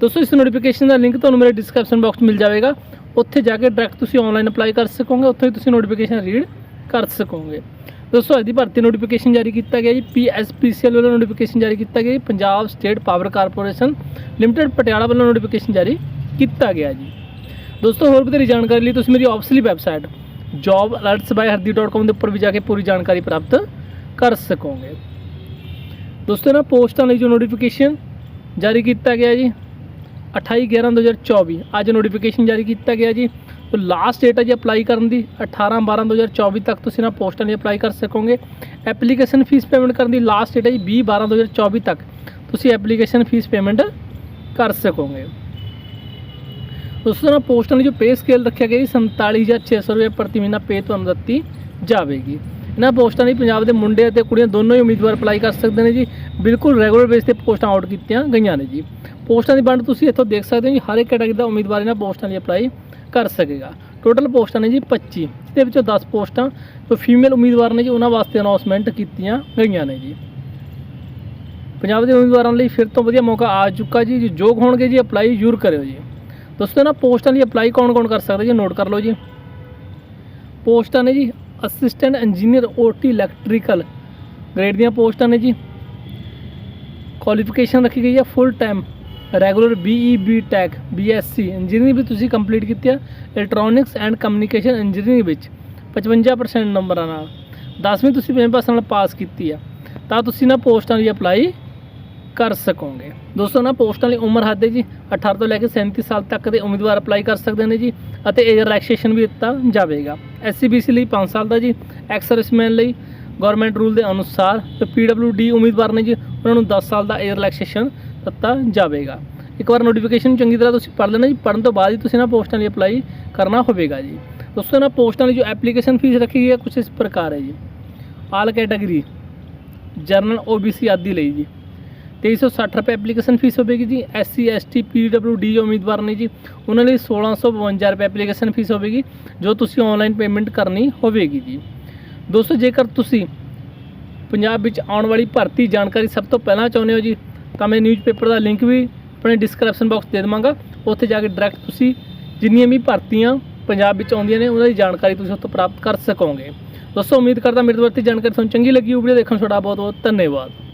ਦੋਸਤੋ, ਇਸ ਨੋਟੀਫਿਕੇਸ਼ਨ ਦਾ ਲਿੰਕ ਤੁਹਾਨੂੰ ਮੇਰੇ ਡਿਸਕ੍ਰਿਪਸ਼ਨ ਬਾਕਸ 'ਚ ਮਿਲ ਜਾਵੇਗਾ। ਉੱਥੇ ਜਾ ਕੇ ਡਾਇਰੈਕਟ ਤੁਸੀਂ ਆਨਲਾਈਨ ਅਪਲਾਈ ਕਰ ਸਕੋਗੇ, ਉੱਥੇ ਹੀ ਤੁਸੀਂ ਨੋਟੀਫਿਕੇਸ਼ਨ ਰੀਡ ਕਰ ਸਕੋਗੇ। ਦੋਸਤੋ, ਅੱਜ ਦੀ ਭਰਤੀ ਨੋਟੀਫਿਕੇਸ਼ਨ ਜਾਰੀ ਕੀਤਾ ਗਿਆ ਜੀ। ਪੀਐਸਪੀਸੀਐਲ ਵੱਲੋਂ ਨੋਟੀਫਿਕੇਸ਼ਨ ਜਾਰੀ ਕੀਤਾ ਗਿਆ ਜੀ। Punjab State Power Corporation Limited Patiala ਵੱਲੋਂ ਨੋਟੀਫਿਕੇਸ਼ਨ ਜਾਰੀ ਕੀਤਾ ਗਿਆ ਜੀ। ਦੋਸਤੋ, ਹੋਰ ਬਥੇਰੀ ਜਾਣਕਾਰੀ ਲਈ ਤੁਸੀਂ ਮੇਰੀ ਆਫਸਲੀ ਵੈਬਸਾਈਟ jobalertsbyhardi.com ਦੇ ਉੱਪਰ ਵੀ ਜਾ ਕੇ ਪੂਰੀ ਜਾਣਕਾਰੀ ਪ੍ਰਾਪਤ ਕਰ ਸਕੋਗੇ। ਦੋਸਤੋ ਨਾ ਪੋਸਟਾਂ ਲਈ ਜੋ ਨੋਟੀਫਿਕੇਸ਼ਨ ਜਾਰੀ ਕੀਤਾ ਗਿਆ ਜੀ 28/11/2024 ਅੱਜ ਨੋਟੀਫਿਕੇਸ਼ਨ ਜਾਰੀ ਕੀਤਾ ਗਿਆ ਜੀ। ਤੋਂ ਲਾਸਟ ਡੇਟ ਹੈ ਜੀ ਅਪਲਾਈ ਕਰਨ ਦੀ 18/12/2024 ਤੱਕ ਤੁਸੀਂ ਨਾ ਪੋਸਟਾਂ ਲਈ ਅਪਲਾਈ ਕਰ ਸਕੋਗੇ। ਐਪਲੀਕੇਸ਼ਨ ਫੀਸ ਪੇਮੈਂਟ ਕਰਨ ਦੀ ਲਾਸਟ ਡੇਟ ਹੈ ਜੀ 20/12/2024 ਤੱਕ। ਤੁਸੀਂ ਐਪਲੀਕੇਸ਼ਨ ਫੀਸ ਪੇਮੈਂਟ ਕਰ ਸਕੋਗੇ। ਦੋਸਤੋ ਨਾ ਪੋਸਟਾਂ ਲਈ ਜੋ ਪੇ ਸਕੇਲ ਰੱਖਿਆ ਗਿਆ ਜੀ 47600 ਰੁਪਏ ਪ੍ਰਤੀ ਮਹੀਨਾ ਪੇ ਤੁਹਾਨੂੰ ਦਿੱਤੀ ਜਾਵੇਗੀ। ਇਹਨਾਂ ਪੋਸਟਾਂ ਲਈ ਪੰਜਾਬ ਦੇ ਮੁੰਡੇ ਅਤੇ ਕੁੜੀਆਂ ਦੋਨੋਂ ਹੀ ਉਮੀਦਵਾਰ ਅਪਲਾਈ ਕਰ ਸਕਦੇ ਨੇ ਜੀ। ਬਿਲਕੁਲ ਰੈਗੂਲਰ ਬੇਸ ਤੇ ਪੋਸਟਾਂ ਆਊਟ ਕੀਤੀਆਂ ਗਈਆਂ ਨੇ ਜੀ। ਪੋਸਟਾਂ ਦੀ ਵੰਡ ਤੁਸੀਂ ਇੱਥੋਂ ਦੇਖ ਸਕਦੇ ਹੋ ਜੀ, ਹਰ ਇੱਕ ਕੈਟਾਗਰੀ ਦਾ ਉਮੀਦਵਾਰ ਇਹਨਾਂ ਪੋਸਟਾਂ ਲਈ ਅਪਲਾਈ ਕਰ ਸਕੇਗਾ। ਟੋਟਲ ਪੋਸਟਾਂ ਨੇ ਜੀ 25 ਜਿਹਦੇ ਵਿੱਚੋਂ 10 ਪੋਸਟਾਂ ਜੋ ਫੀਮੇਲ ਉਮੀਦਵਾਰ ਨੇ ਜੀ, ਉਹਨਾਂ ਵਾਸਤੇ ਅਨਾਉਂਸਮੈਂਟ ਕੀਤੀਆਂ ਗਈਆਂ ਨੇ ਜੀ। ਪੰਜਾਬ ਦੇ ਉਮੀਦਵਾਰਾਂ ਲਈ ਫਿਰ ਤੋਂ ਵਧੀਆ ਮੌਕਾ ਆ ਚੁੱਕਾ ਜੀ, ਜੋ ਯੋਗ ਹੋਣਗੇ ਜੀ, ਅਪਲਾਈ ਜ਼ਰੂਰ ਕਰਿਓ ਜੀ। ਦੋਸਤੋ ਨਾ ਪੋਸਟਾਂ ਲਈ ਅਪਲਾਈ ਕੌਣ-ਕੌਣ ਕਰ ਸਕਦਾ ਜੀ ਨੋਟ ਕਰ ਲਓ ਜੀ। ਪੋਸਟਾਂ ਨੇ ਜੀ assistant engineer OT electrical grade ਦੀਆਂ ਪੋਸਟਾਂ ਨੇ ਜੀ। ਕੁਆਲੀਫਿਕੇਸ਼ਨ ਰੱਖੀ ਗਈ ਹੈ full time regular BE B tech BSc engineering ਵੀ ਤੁਸੀਂ ਕੰਪਲੀਟ ਕੀਤੀ ਹੈ। ਇਲੈਕਟ੍ਰੋਨਿਕਸ ਐਂਡ ਕਮਿਊਨੀਕੇਸ਼ਨ ਇੰਜੀਨੀਅਰਿੰਗ ਵਿੱਚ 55% ਨੰਬਰਾਂ ਨਾਲ। 10ਵੀਂ ਤੁਸੀਂ 50% ਨਾਲ ਪਾਸ ਕੀਤੀ ਆ ਤਾਂ ਤੁਸੀਂ ਨਾ ਪੋਸਟਾਂ ਲਈ ਅਪਲਾਈ ਕਰ ਸਕੋਗੇ। ਦੋਸਤੋ ਨਾ, ਪੋਸਟਾਂ ਲਈ ਉਮਰ ਹੱਦ ਹੈ ਜੀ। 18 ਤੋਂ ਲੈ ਕੇ 37 ਸਾਲ ਤੱਕ ਦੇ ਉਮੀਦਵਾਰ ਅਪਲਾਈ ਕਰ ਸਕਦੇ ਨੇ ਜੀ ਅਤੇ ਏਜ ਰਿਲੈਕਸੇਸ਼ਨ ਵੀ ਦਿੱਤਾ ਜਾਵੇਗਾ। ਐਸਸੀਬੀਸੀ ਲਈ 5 ਸਾਲ ਦਾ ਜੀ। ਐਕਸ ਸਰਵਿਸਮੈਨ ਲਈ ਗਵਰਨਮੈਂਟ ਰੂਲ ਦੇ ਅਨੁਸਾਰ ਤੇ ਪੀਡਬਲਯੂਡੀ ਉਮੀਦਵਾਰ ਨੇ ਜੀ, ਉਹਨਾਂ ਨੂੰ 10 ਸਾਲ ਦਾ ਏਜ ਰਿਲੈਕਸੇਸ਼ਨ ਦਿੱਤਾ ਜਾਵੇਗਾ। ਇੱਕ ਵਾਰ ਨੋਟੀਫਿਕੇਸ਼ਨ ਚੰਗੀ ਤਰ੍ਹਾਂ ਤੁਸੀਂ ਪੜ੍ਹ ਲੈਣਾ ਜੀ। ਪੜ੍ਹਨ ਤੋਂ ਬਾਅਦ ਹੀ ਤੁਸੀਂ ਨਾ ਪੋਸਟਾਂ ਲਈ ਅਪਲਾਈ ਕਰਨਾ ਹੋਵੇਗਾ ਜੀ। ਦੋਸਤੋ ਨਾ, ਪੋਸਟਾਂ ਲਈ ਜੋ ਐਪਲੀਕੇਸ਼ਨ ਫੀਸ ਰੱਖੀ ਗਈ ਹੈ ਕੁਝ ਇਸ ਪ੍ਰਕਾਰ ਹੈ ਜੀ। ਆਲ ਕੈਟਾਗਰੀ ਜਰਨਲ OBC ਆਦਿ ਲਈ ਜੀ। 2360 ਰੁਪਏ ਐਪਲੀਕੇਸ਼ਨ ਫੀਸ ਹੋਵੇਗੀ ਜੀ ਐਸਸੀ ਐਸਟੀ ਪੀਡਬਲਯੂਡੀ ਉਮੀਦਵਾਰ ਨੇ ਜੀ। ਉਹਨਾਂ ਲਈ 1652 ਰੁਪਏ ਐਪਲੀਕੇਸ਼ਨ ਫੀਸ ਹੋਵੇਗੀ, ਜੋ ਤੁਸੀਂ ਆਨਲਾਈਨ ਪੇਮੈਂਟ ਕਰਨੀ ਹੋਵੇਗੀ ਜੀ। ਦੋਸਤੋ, ਜੇਕਰ ਤੁਸੀਂ ਪੰਜਾਬ ਵਿੱਚ ਆਉਣ ਵਾਲੀ ਭਰਤੀ ਜਾਣਕਾਰੀ ਸਭ ਤੋਂ ਪਹਿਲਾਂ ਚਾਹੁੰਦੇ ਹੋ ਜੀ, ਤਾਂ ਮੈਂ ਨਿਊਜ਼ਪੇਪਰ ਦਾ ਲਿੰਕ ਵੀ ਆਪਣੇ ਡਿਸਕ੍ਰਿਪਸ਼ਨ ਬਾਕਸ ਦੇ ਦੇਵਾਂਗਾ। ਉੱਥੇ ਜਾ ਕੇ ਡਾਇਰੈਕਟ ਤੁਸੀਂ ਜਿੰਨੀਆਂ ਵੀ ਭਰਤੀਆਂ ਪੰਜਾਬ ਵਿੱਚ ਆਉਂਦੀਆਂ ਨੇ, ਉਹਨਾਂ ਦੀ ਜਾਣਕਾਰੀ ਤੁਸੀਂ ਉੱਥੋਂ ਪ੍ਰਾਪਤ ਕਰ ਸਕੋਗੇ। ਦੋਸਤੋ, ਉਮੀਦ ਕਰਦਾ ਮੇਰੇ ਤੋਂ ਵਰਤੀ ਜਾਣਕਾਰੀ ਤੁਹਾਨੂੰ ਚੰਗੀ ਲੱਗੀ ਹੋਊ। ਵੀਡੀਓ ਦੇਖਣ ਤੁਹਾਡਾ ਬਹੁਤ ਬਹੁਤ ਧੰਨਵਾਦ।